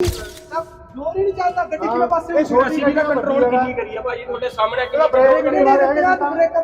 ਜ਼ੋਰ ਹੀ ਨਹੀਂ ਚੱਲਦਾ ਗੱਡੀ ਕਿਵੇਂ ਪਾਸੇ ਇਹ ਛੋਟੀ ਅਸੀਂ ਵੀ ਨਾ ਕੰਟਰੋਲ ਕਿੰਨੀ ਕਰੀ ਆ ਭਾਜੀ? ਤੁਹਾਡੇ ਸਾਹਮਣੇ ਕਿ ਬ੍ਰੇਕ ਨਹੀਂ ਮਾਰਿਆ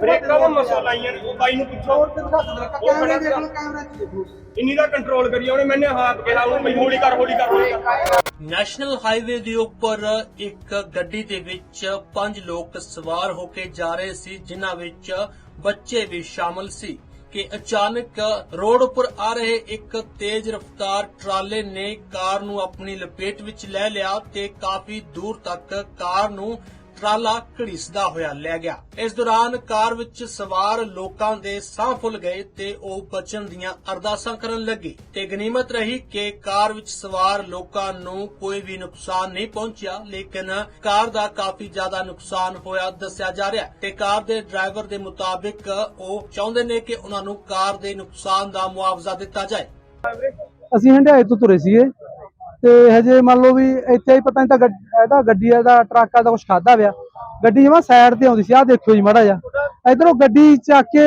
ਬ੍ਰੇਕਾਂ ਦਾ ਮਸਲਾ ਲਾਈਆਂ ਨੇ? ਉਹ ਬਾਈ ਨੂੰ ਪੁੱਛੋ। ਹੋਰ ਤੇ ਦਿਖਾ ਸਕਦਾ ਕੈਮਰਾ ਦੇਖ ਲਓ ਕੈਮਰਾ ਚ ਦੇਖੋ ਇੰਨੀ ਦਾ ਕੰਟਰੋਲ ਕਰੀ ਉਹਨੇ ਮੈਨੇ ਹੱਥ ਕਿਹਾ ਉਹਨੂੰ ਬਈ ਹੌਲੀ ਕਰ ਹੌਲੀ ਕਰ ਹੌਲੀ ਕਰ। ਨੈਸ਼ਨਲ ਹਾਈਵੇ ਦੇ ਉੱਪਰ ਇੱਕ ਗੱਡੀ ਦੇ ਵਿੱਚ ਪੰਜ ਲੋਕ ਸਵਾਰ ਹੋ ਕੇ ਜਾ ਰਹੇ ਸੀ ਜਿਨ੍ਹਾਂ ਵਿੱਚ ਬੱਚੇ ਵੀ ਸ਼ਾਮਲ ਸੀ। ਕਿ ਅਚਾਨਕ ਰੋਡ ਉੱਪਰ ਆ ਰਹੇ ਇੱਕ ਤੇਜ਼ ਰਫ਼ਤਾਰ ਟਰਾਲੇ ਨੇ ਕਾਰ ਨੂੰ ਆਪਣੀ ਲਪੇਟ ਵਿੱਚ ਲੈ ਲਿਆ ਤੇ ਕਾਫੀ ਦੂਰ ਤੱਕ ਕਾਰ ਨੂੰ ਟਰਾਲਾ ਘੜੀਸਦਾ ਹੋਇਆ ਲੈ ਗਿਆ। ਇਸ ਦੌਰਾਨ ਕਾਰ ਵਿੱਚ ਸਵਾਰ ਲੋਕਾਂ ਦੇ ਸਾਹ ਫੁੱਲ ਗਏ ਤੇ ਉਹ ਬਚਣ ਦੀਆਂ ਅਰਦਾਸਾਂ ਕਰਨ ਲੱਗੇ। ਤੇ ਗਨੀਮਤ ਰਹੀ ਕਿ ਕਾਰ ਵਿੱਚ ਸਵਾਰ ਲੋਕਾਂ ਨੂੰ ਕੋਈ ਵੀ ਨੁਕਸਾਨ ਨਹੀਂ ਪਹੁੰਚਿਆ, ਲੇਕਿਨ ਕਾਰ ਦਾ ਕਾਫੀ ਜ਼ਿਆਦਾ ਨੁਕਸਾਨ ਹੋਇਆ ਦੱਸਿਆ ਜਾ ਰਿਹਾ ਤੇ ਕਾਰ ਦੇ ਡਰਾਈਵਰ ਦੇ ਮੁਤਾਬਿਕ ਉਹ ਚਾਹੁੰਦੇ ਨੇ ਕਿ ਉਹਨਾਂ ਨੂੰ ਕਾਰ ਦੇ ਨੁਕਸਾਨ ਦਾ ਮੁਆਵਜ਼ਾ ਦਿੱਤਾ ਜਾਏ। ਅਸੀਂ ਹੰਡਿਆਏ ਤੋਂ ਤੁਰੇ ਸੀਗੇ। ਤੇ ਹਜੇ ਮੰਨ ਲਓ ਵੀ ਇੱਥੇ ਹੀ ਪਤਾ ਨਹੀਂ ਤਾਂ ਇਹਦਾ ਗੱਡੀ ਦਾ ਟਰੱਕ ਦਾ ਕੁਝ ਖਾਦਾ ਪਿਆ। ਗੱਡੀ ਜਮਾ ਸਾਈਡ ਤੇ ਆਉਂਦੀ ਸੀ ਆਹ ਦੇਖਿਓ ਜੀ ਮਾੜਾ ਜਿਹਾ। ਇਧਰੋਂ ਗੱਡੀ ਚੱਕ ਕੇ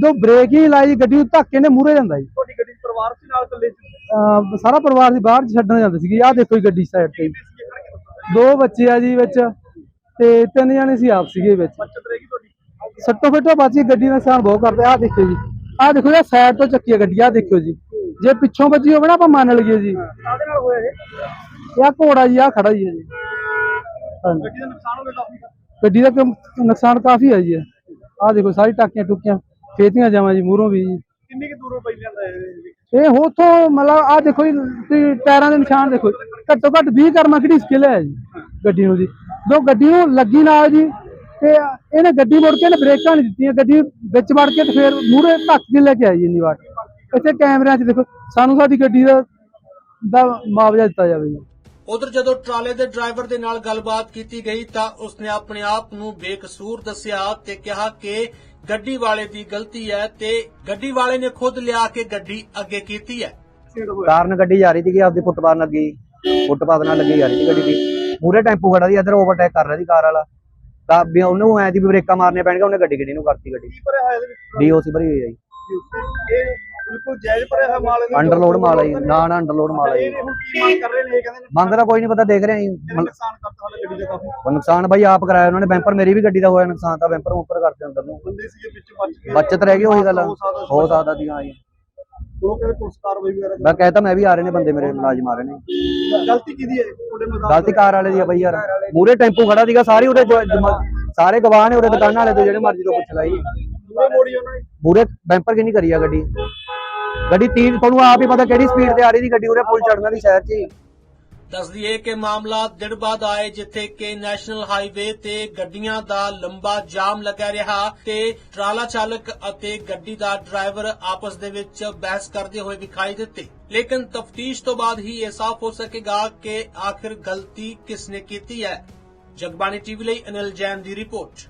ਜੋ ਬ੍ਰੇਕ ਹੀ ਲਾਈ ਜੀ, ਗੱਡੀ ਨੂੰ ਧੱਕੇ ਨੇ ਮੂਰੇ ਜਾਂਦਾ ਜੀ। ਤੁਹਾਡੀ ਗੱਡੀ ਪਰਿਵਾਰ ਸੀ ਨਾਲ ਥੱਲੇ ਅਹ ਸਾਰਾ ਪਰਿਵਾਰ ਦੀ ਬਾਹਰ ਛੱਡਣ ਜਾਂਦੇ ਸੀਗੇ। ਆਹ ਦੇਖੋ ਜੀ ਗੱਡੀ ਸਾਈਡ ਤੇ। ਜੀ। ਦੋ ਬੱਚੇ ਆ ਜੀ ਵਿੱਚ ਤੇ ਤਿੰਨ ਜਣੇ ਸੀ ਆਪ ਸੀਗੇ ਵਿੱਚ। ਸੱਟੋ ਫੇਟੋ ਬਾਜੀ ਗੱਡੀ ਦਾ ਨੁਕਸਾਨ ਬਹੁਤ ਕਰਦੇ। ਆਹ ਦੇਖਿਓ ਜੀ। ਆਹ ਦੇਖੋ ਜੀ ਸਾਈਡ ਤੋਂ ਚੱਕੀ ਹੈ ਗੱਡੀ ਆਹ ਦੇਖਿਓ ਜੀ। ਜੇ ਪਿੱਛੋਂ ਵੱਜੀ ਹੋਵੇ ਨਾ ਆਪਾਂ ਮੰਨ ਲਈਏ ਜੀ। ਕਾਹਦੇ ਨਾਲ ਹੋਇਆ ਇਹ? ਇਹ ਆਹ ਘੋੜਾ ਜੀ ਆ ਖੜਾ ਜੀ। ਇਹ ਜੀ ਹਾਂਜੀ। ਗੱਡੀ ਦਾ ਨੁਕਸਾਨ ਹੋ ਗਿਆ ਕਾਫੀ ਗੱਡੀ ਦਾ ਕੰਮ- ਨੁਕਸਾਨ ਕਾਫੀ ਹੈ ਜੀ ਆਹ ਦੇਖੋ ਸਾਰੀ ਟਾਕੀਆਂ ਟੁਕੀਆਂ ਫੇਤੀਆਂ ਜਾਵਾਂ ਜੀ ਮੂਹਰੋਂ ਵੀ ਜੀ। ਕਿੰਨੀ ਕਿ ਦੂਰੋਂ ਪਈ ਜਾਂਦਾ ਇਹ ਇਹ ਹੋਥੋਂ ਮਤਲਬ ਆਹ ਦੇਖੋ ਜੀ ਟਾਇਰਾਂ ਦੇ ਨਿਸ਼ਾਨ ਦੇਖੋ ਘੱਟੋ ਘੱਟ 20 ਕਰਮਾ ਕਿਹੜੀ ਸਕਿੱਲ ਹੈ ਜੀ ਗੱਡੀ ਨੂੰ ਜੀ। ਜੋ ਗੱਡੀ ਨੂੰ ਲੱਗੀ ਨਾਲ ਜੀ ਤੇ ਇਹਨੇ ਗੱਡੀ ਮੁੜ ਕੇ ਨੇ ਬ੍ਰੇਕਾਂ ਨਹੀਂ ਦਿੱਤੀਆਂ। ਗੱਡੀ ਵਿੱਚ ਵੜ ਕੇ ਤੇ ਫਿਰ ਮੂਹਰੇ ਧੱਕ ਕੇ ਲੈ ਕੇ ਆਈ ਇੰਨੀ ਵਾਰ। ਇੱਥੇ ਕੈਮਰਿਆਂ 'ਚ ਦੇਖੋ ਸਾਨੂੰ ਸਾਡੀ ਗੱਡੀ ਦਾ ਦਾ ਮੁਆਵਜ਼ਾ ਦਿੱਤਾ ਜਾਵੇ ਜੀ। ਉਧਰ ਜਦੋਂ ਟਰਾਲੇ ਦੇ ਡਰਾਈਵਰ ਦੇ ਨਾਲ ਗੱਲਬਾਤ ਕੀਤੀ ਗਈ ਤਾਂ ਉਸਨੇ ਆਪਣੇ ਆਪ ਨੂੰ ਬੇਕਸੂਰ ਦੱਸਿਆ ਤੇ ਕਿਹਾ ਕਿ ਗੱਡੀ ਵਾਲੇ ਦੀ ਗਲਤੀ ਹੈ ਤੇ ਗੱਡੀ ਵਾਲੇ ਨੇ ਖੁਦ ਲਿਆ ਕੇ ਗੱਡੀ ਅੱਗੇ ਕੀਤੀ ਹੈ। ਕਾਰਨ ਗੱਡੀ ਜਾ ਰਹੀ ਸੀਗੀ ਆਪਦੀ ਫੁੱਟਪਾਥ ਨਾਲ ਲੱਗੀ ਫੁੱਟਪਾਥ ਨਾਲ ਲੱਗੀ ਜਾ ਰਹੀ ਸੀ ਗੱਡੀ ਦੀ। ਪੂਰੇ ਟੈਂਪੂ ਖੜਾ ਸੀ ਇੱਧਰ ਓਵਰਟੇਕ ਕਰ ਰਿਹਾ ਸੀ ਕਾਰ ਵਾਲਾ। ਤਾਂ ਵੀ ਉਹਨੂੰ ਐ ਦੀ ਬ੍ਰੇਕਾਂ ਮਾਰਨੀਆਂ ਪੈਣਗੀਆਂ ਉਹਨੇ ਗੱਡੀ ਗੱਡੀ ਨੂੰ ਕਰਤੀ ਗੱਡੀ। ਡੀਓਸੀ ਭਰੀ ਹੋਈ ਹੈ ਜੀ। ਇਹ ਬਿਲਕੁਲ ਜਾਇਜ਼ ਮਾਲ ਵਿੱਚ। ਅੰਡਰਲੋਡ ਮਾਲ ਹੈ ਜੀ। ਨਾ ਨਾ ਅੰਡਰਲੋਡ ਮਾਲ ਹੈ ਜੀ। ਇਹ ਹੁਣ ਕੀ ਮੰਗ ਕਰ ਰਹੇ ਨੇ ਇਹ ਕਹਿੰਦੇ ਨੇ ਮੰਗ ਦਾ ਕੋਈ ਨਹੀਂ ਪਤਾ ਦੇਖ ਰਹੇ ਜੀ। ਨੁਕਸਾਨ ਕਰਤਾ ਸਾਡੀ ਗੱਡੀ ਦਾ ਕਾਫੀ। ਉਹ ਨੁਕਸਾਨ ਬਾਈ ਆਪ ਕਰਾਇਆ ਉਹਨਾਂ ਨੇ ਬੈਂਪਰ ਮੇਰੀ ਵੀ ਗੱਡੀ ਦਾ ਹੋਇਆ ਨੁਕਸਾਨ ਤਾਂ ਬੈਂਪਰ ਉੱਪਰ ਕਰਦੇ ਅੰਦਰ ਨੂੰ। ਬੰਦੇ ਸੀਗੇ ਵਿੱਚ ਬਚ ਗਏ। ਬਚਤ ਰਹਿ ਗਈ ਉਹੀ ਗੱਲ ਹੋ ਸਕਦਾ ਹੋ ਸਕਦਾ ਸੀ ਹਾਂ ਜੀ। ਉਹ ਕਹਿੰਦੇ ਪੁਲਿਸ ਕਾਰਵਾਈ ਵਗੈਰਾ ਮੈਂ ਕਹਿਤਾ ਮੈਂ ਵੀ ਆ ਰਹੇ ਨੇ ਬੰਦੇ ਮੇਰੇ ਮੁਲਾਜ਼ਮ ਆ ਰਹੇ ਨੇ। ਗਲਤੀ ਕਿਹਦੀ ਹੈ? ਤੁਹਾਡੇ ਮੁਤਾਬਕ ਗਲਤੀ ਕਾਰ ਵਾਲੇ ਦੀ ਆ ਬਈ ਯਾਰ। ਮੂਰੇ ਟੈਂਪੂ ਖੜਾ ਸੀਗਾ ਸਾਰੇ ਉਹਦੇ ਜੋ- ਜਮਾ- ਸਾਰੇ ਗਵਾਹ ਨੇ ਉਹਦੇ ਦੁਕਾਨਾਂ ਵਾਲੇ ਤੋਂ ਜਿਹੜੇ ਮਰਜ਼ੀ ਤੋਂ ਪੁੱਛ ਲਈ ਪੂਰੇ ਮੋੜੀ ਉਹਨਾਂ ਨੇ। ਮੂਰੇ ਬੈਂਪਰ ਕਿੰਨੀ ਕਰੀ ਆ ਗੱਡੀ? ਗੱਡੀ 30 ਤੁਹਾਨੂੰ ਆਪ ਹੀ ਪਤਾ ਕਿਹੜੀ ਸਪੀਡ ਤੇ ਆ ਰਹੀ ਸੀ ਗੱਡੀ ਉਰੇ ਪੁਲ ਚੜਨਾ ਦੀ ਸ਼ਹਿਰ 'ਚ ਹੀ। ਦੱਸ ਦਈਏ ਕਿ ਮਾਮਲਾ ਦਿਨ ਆਏ ਜਿੱਥੇ ਕਿ ਨੈਸ਼ਨਲ ਹਾਈਵੇ ਤੇ ਗੱਡੀਆਂ ਦਾ ਲੰਬਾ ਜਾਮ ਲੱਗਾ ਰਿਹਾ ਤੇ ਟਰਾਲਾ ਚਾਲਕ ਅਤੇ ਗੱਡੀ ਦਾ ਡਰਾਈਵਰ ਆਪਸ ਦੇ ਵਿੱਚ ਬਹਿਸ ਕਰਦੇ ਹੋਏ ਵਿਖਾਈ ਦਿੱਤੇ। ਲੇਕਿਨ ਤਫਤੀਸ਼ ਤੋਂ ਬਾਅਦ ਹੀ ਇਹ ਸਾਫ਼ ਹੋ ਸਕੇਗਾ ਕਿ ਆਖਿਰ ਗਲਤੀ ਕਿਸ ਨੇ ਕੀਤੀ ਹੈ। ਜਗਬਾਣੀ ਟੀਵੀ ਲਈ ਅਨਿਲ ਜੈਨ ਦੀ ਰਿਪੋਰਟ।